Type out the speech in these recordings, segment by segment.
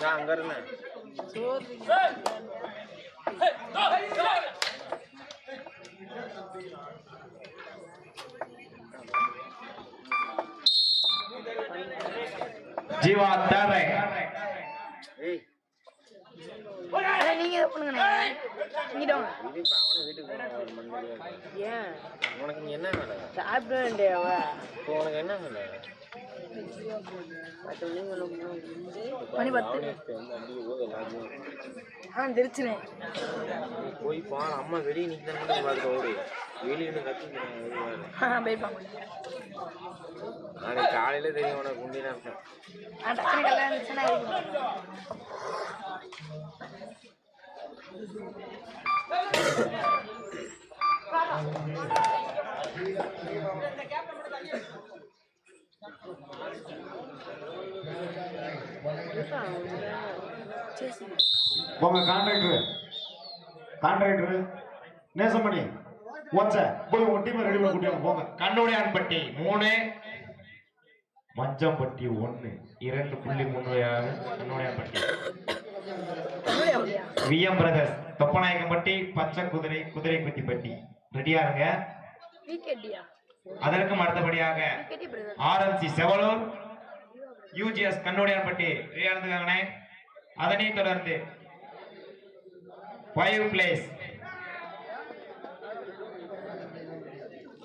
நான் அங்க இருந்தேன் ஜீவா தேவை நீங்க பண்ணுங்க ஏன் உனக்கு என்ன வேலை? சாப்பிட வேண்டிய உனக்கு என்ன வேலை? மணி பத்து. ஆ தெரிச்சுனேன். போய் பாரு அம்மா வெளியே நிற்கிறாங்க பார்த்துட்டு ஓடு. வெளியே போயிருப்பாங்க நாளைக்கு காலையில தெரியும் உனக்கு டக்குனு கல்யாணம் இருந்துச்சுன்னா உங்க கான்ட்ராக்டர் கான்ட்ராக்டர் நேசமணி. ஒச்ச போய் உங்க டீம் ரெடி பண்ணி கூட்டிட்டு போங்க. கண்ணுடையான்பட்டி மூணு. மஞ்சம்பட்டி ஒன்று இரண்டு புள்ளி மூணு ஆறு. கண்ணுடையான்பட்டி விஎம் பிரதர்ஸ் தொப்பநாயக்கம்பட்டி பச்சை குதிரை குதிரை குத்திப்பட்டி. ரெடியா இருங்க. அதற்கும் அடுத்தபடியாக VKD brother RMC Sevalur UGS Kannudaiyanpatti. ரெடியா இருந்துக்காங்கண்ணே. அதனைத் தொடர்ந்து ஃபைவ் பிளேஸ்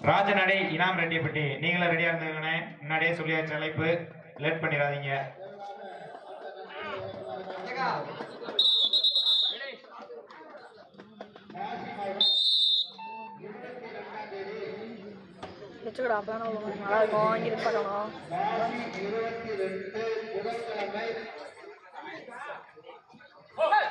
ராஜநடை இனாம் ரெட்டியப்பட்டி நீங்களும் ரெடியா இருந்துக்கண்ணே முன்னாடியே சொல்லியாச்சு அழைப்பு. லேட் பண்ணிடாதீங்க. வச்சுக்கடா அப்பதான் அவ்வளோ நல்லா இருக்கும் இங்கே பார்க்கணும் ஒரு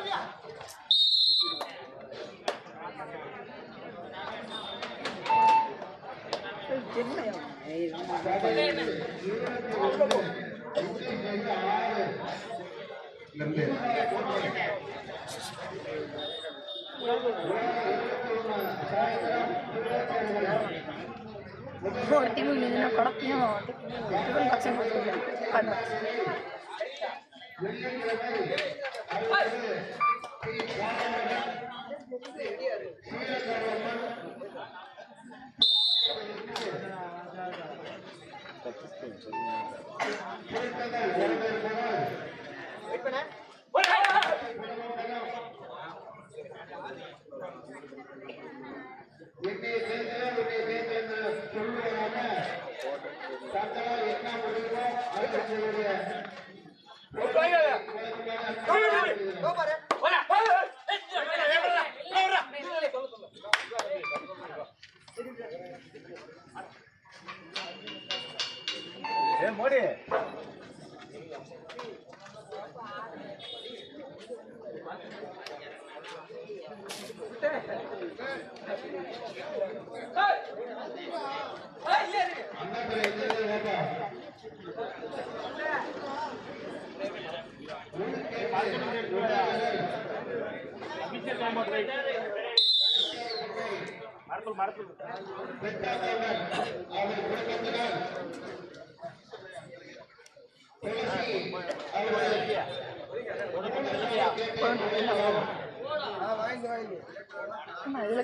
டீம் ಮೂರು ತಿಂಗಳು ಇದನ್ನ ಕೊಡತ್ತೀನೋ ಒಂದು ಲಕ್ಷ ಕೊಡ್ತೀನಿ Vamos, Maré.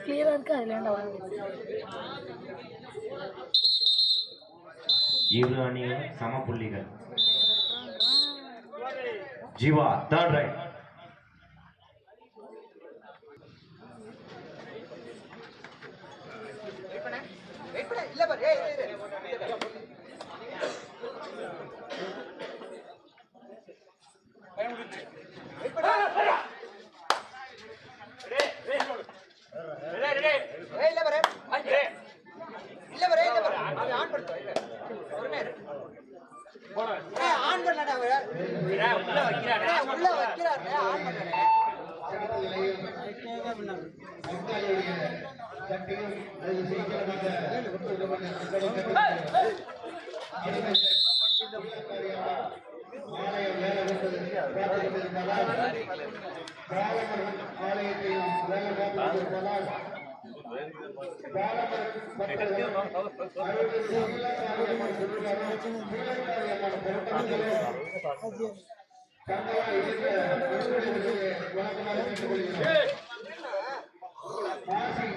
அதுல ஏன்டா வாங்க இரு அணிகள் சம புள்ளிகள் ஜீவா தேர்ட் ரைட் பாலகர் ஆலயத்தை நாம் வேலை போனால்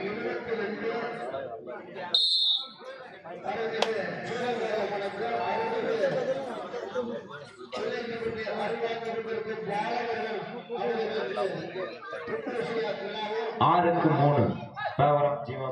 இருபத்தி ரெண்டு ஆறுக்கு மூணு. தாவரம் ஜீவா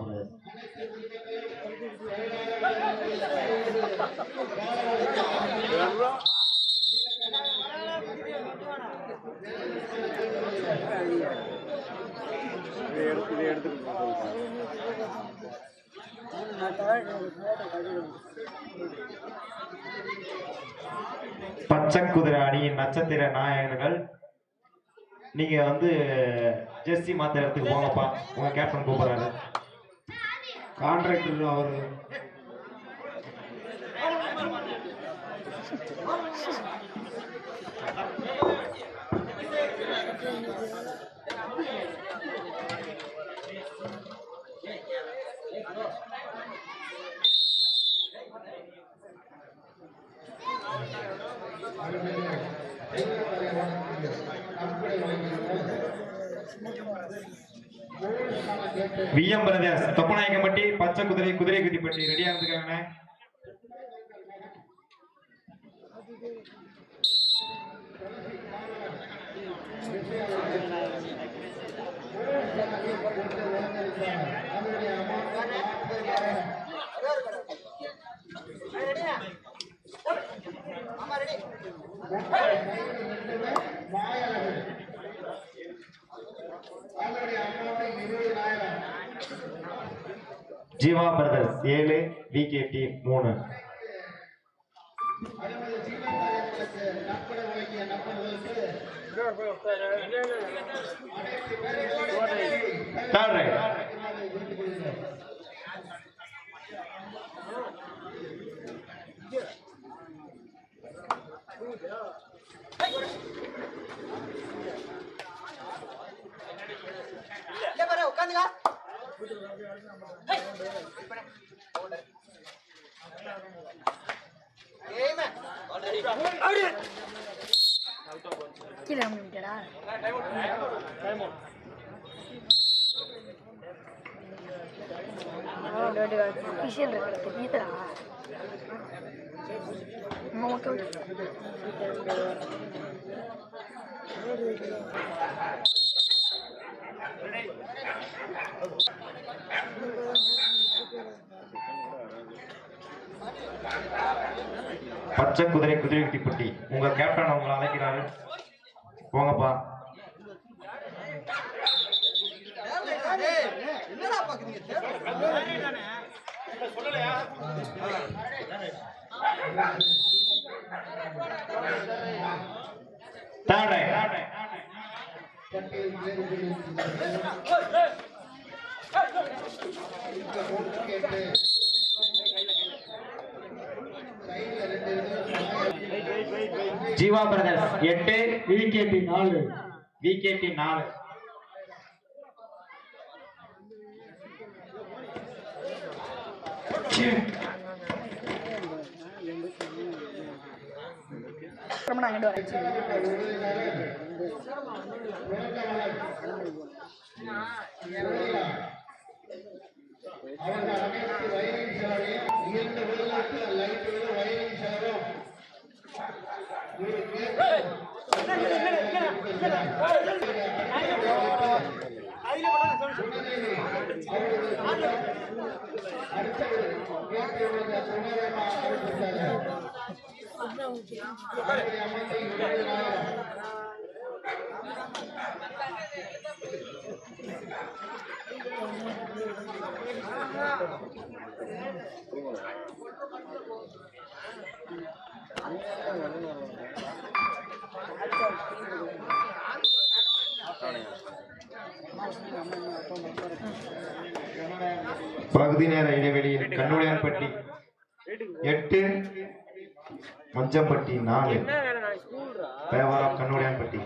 பச்சை குதிரை அணியின் நட்சத்திர நாயகர்கள் நீங்க வந்து ஜெர்சி மாத்த இடத்துக்கு போங்கப்பா. உங்க கேப்டன் கூப்பிடுறாரு. கான்ட்ராக்டர் அவரு. விஎம் பிரதர்ஸ் தொப்பநாயக்கம்பட்டி பச்சை குதிரை குதிரை குதிப்பட்டி ரெடியா அம்மா ஜீவா பிரதர்ஸ் ஏழு விகேடி மூணு. Third கீழே வந்துட்டடா அஃபிஷியல் ரெக்கார்டு தெரியுதா ஓகே பச்சை குதிரை குதிரை குட்டிப்பட்டி உங்க கேப்டன் உங்களை அழைக்கிறாரு. போங்கப்பா. சொல்லலையா ஜீவா பிரதர்ஸ் எட்டு விகேபி நாலு. விகேபி நாலு. ரொம்ப நான் இங்கிட்டு வரேன். பகுதி நேர இடைவெளியில் கண்ணுடையான்பட்டி எட்டு மஞ்சம்பட்டி நாலு. தேவாரம் கண்ணுடையான்பட்டி.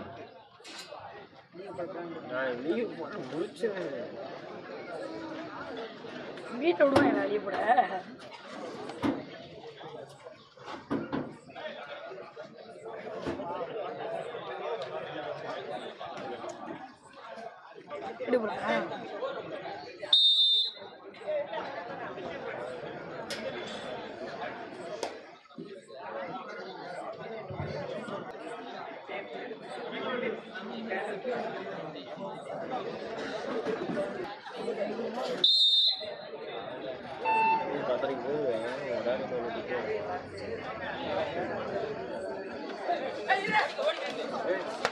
வீட்டை விடுவேன் வெளியே கூட இப்படி Hey!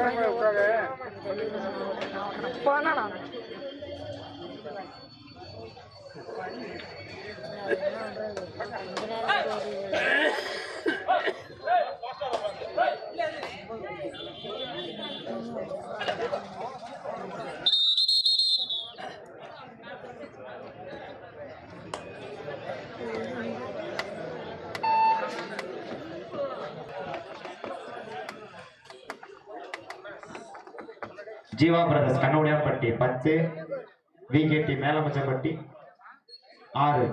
பத்தரைக்கு போவேன் ஜீவா பிரதர்ஸ் கண்ணுடையான்பட்டி பத்து விகேடி மேலமச்சம்பட்டி ஆறு.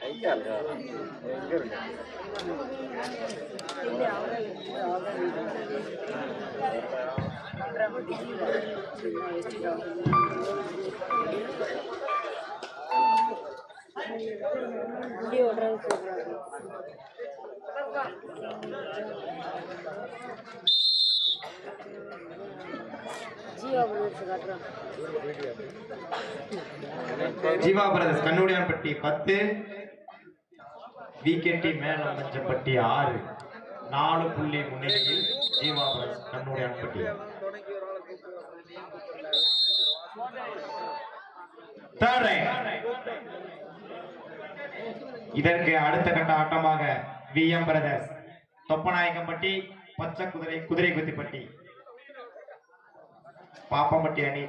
லைட்டா இருக்கா எங்க இருக்கு வண்டி ஜீவா பிரதர்ஸ் காட்டுறான். ஜீவா பிரதர்ஸ் கண்ணுடையான்பட்டி பத்து விகேடி மேலமச்சம்பட்டி ஆறு. நாலு புள்ளி முன்னிலையில் ஜீவா பிரதர்ஸ் கண்ணுடையான்பட்டி. பட்டி இதற்கு அடுத்த கட்ட ஆட்டமாக வி எம் பிரதர்ஸ் தொப்பநாயக்கம்பட்டி பச்சை குதிரை குதிரை குத்திப்பட்டி. பாப்பம்பட்டி அணி.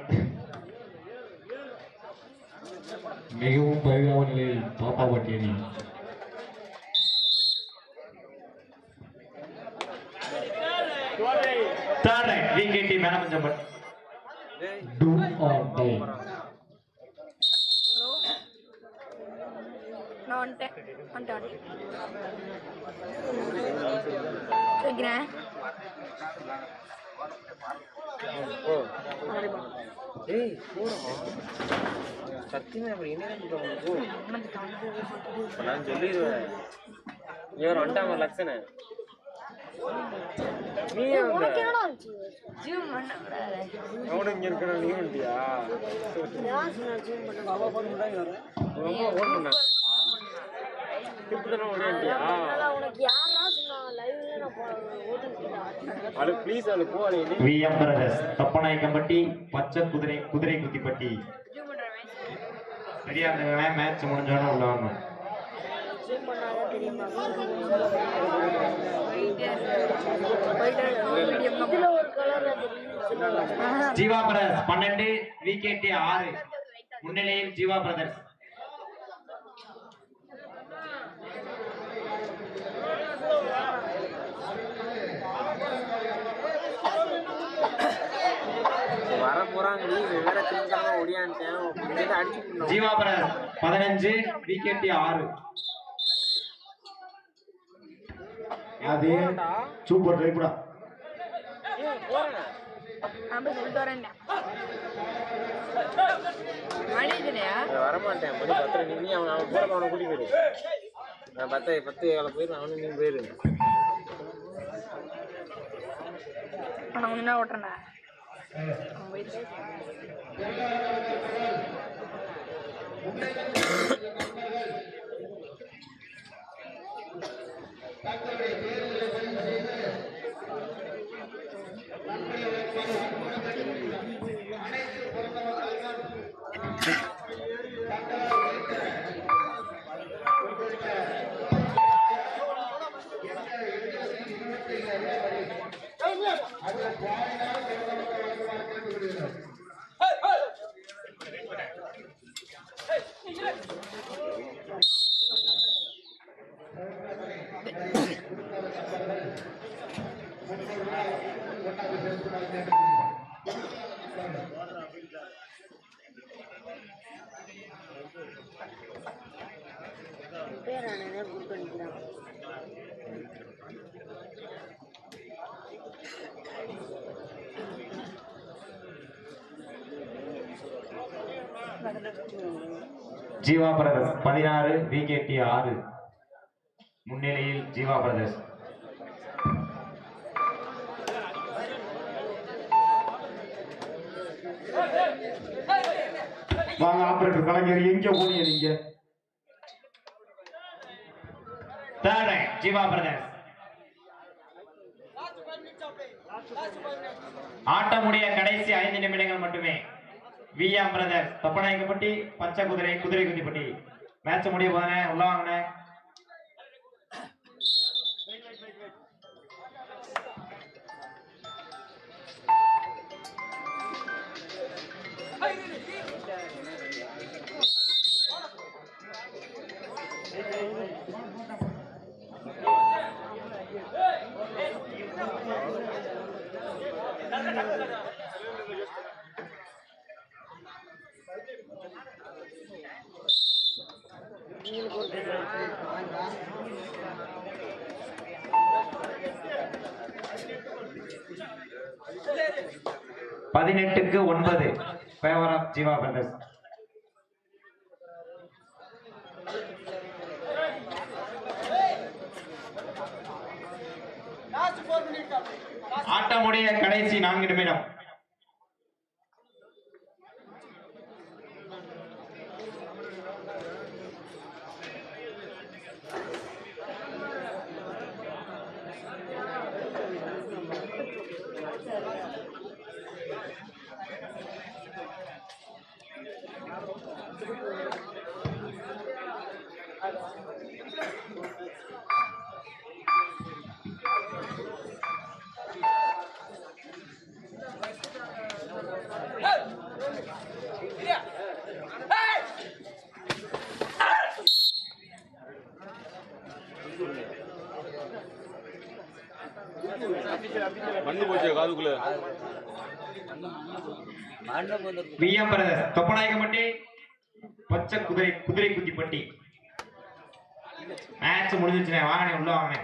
மிகவும் பரிதாப நிலையில் பாப்பாப்பட்டி அணி. Third right VKD Melamanjampatti do or die நான் வந்துட்டேன் வந்துட்டேன் வந்துட்டேன் வைக்கிறேன் ஓ அப்படிப்பா. ஏய் போடா அப்படி என்ன நான் சொல்லிடுவேன் இவர் வந்துட்டாங்க லட்சண நீ அவனும் இங்க இருக்கிற நீ பண்ண இப்படி வி எம் பிரதர்ஸ் தொப்பநாயக்கம்பட்டி பச்சை குதிரை குதிரை குத்திப்பட்டி. சரியா அந்த மேட்ச் முடிஞ்சோன்னு உள்ள தெரியும் ஜீவா பிரதர்ஸ் பன்னெண்டு விகேடி ஆறு. முன்னிலையில் ஜீவா பிரதர்ஸ் வேற அடிச்சு ஜீவா பிரதர்ஸ் பதினஞ்சு விகேடி ஆறு. அதே சூப்பர் இதுலையா நான் வரமாட்டேன். மணி நீ அவன் அவன் போறப்ப அவனை கூட்டி போயிரு. நான் பத்து பத்து ஏழை போயிரு அவனு நீ போயிரு. நான் முன்னா ஓட்டுறேன்டா அவன் போயிட்டு ஜீவா பிரதர்ஸ் பதினாறு விகேடி ஆறு. முன்னிலையில் ஜீவா பிரதர்ஸ் வாங்க ஆபரேட்டர் கலைஞர் எங்க ஓடிய நீங்க தேர்ட் ஜீவா பிரதர்ஸ் ஆட்டமுடைய கடைசி ஐந்து நிமிடங்கள் மட்டுமே. விஎம் பிரதர்ஸ் தொப்பநாயக்கப்பட்டி பச்சை குதிரை குதிரை குதிப்பட்டி மேட்ச் முடிய போதானே உள்ள வாங்கினேன் பதினெட்டுக்கு ஒன்பது. ஃபேவர் ஆஃப் ஜீவா பிரதர்ஸ் ஆட்டமுடைய கடைசி நான்கு நிமிடம். விஎம் பிரதர்ஸ் தொப்பநாயகப்பட்டி பச்சை குதிரை குதிரை குத்திப்பட்டி மேட்ச் முடிஞ்சிச்சுனே வாங்கனே உள்ள வாங்கனே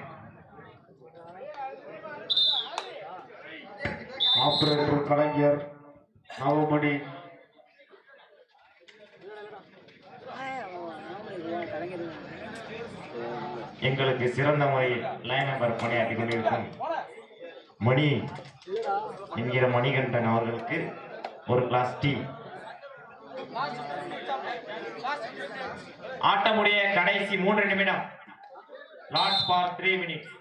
ஆபரேட்டர் கலைஞர் நவமணி எங்களுக்கு சிறந்த முறையில் லைன் நம்பர் பணியாற்றி கொண்டிருக்கும் மணி என்கிற மணிகண்டன் அவர்களுக்கு ஒரு கிளாஸ் டீ ஆட்டமுடைய கடைசி மூன்று நிமிடம். Last for three minutes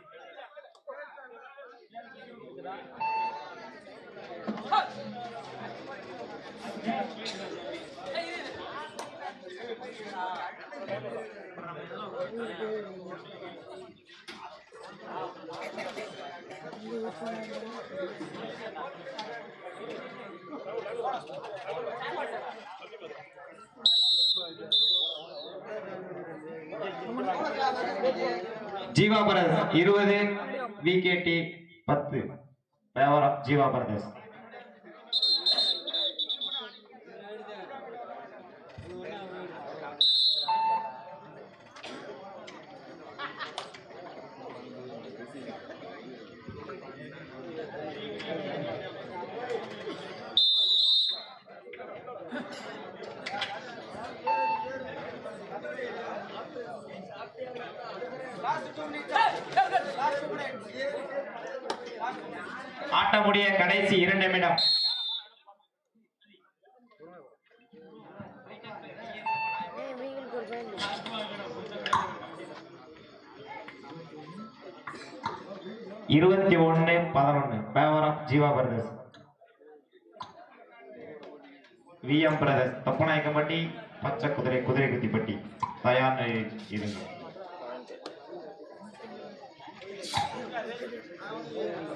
Jeeva brothers இருபது விகேடி பத்து ஃபேவர் ஆஃப் ஜீவா பிரதர்ஸ் ஆட்டமுடைய கடைசி இரண்டு நிமிடம். இருபத்தி ஒன்னு பதினொன்னு. Favour of Jeeva brothers V M brothers Thappanayakkampatti பச்சை குதிரை குதிரை குத்திப்பட்டி. தயார் நிலையில் இருங்க Yeah.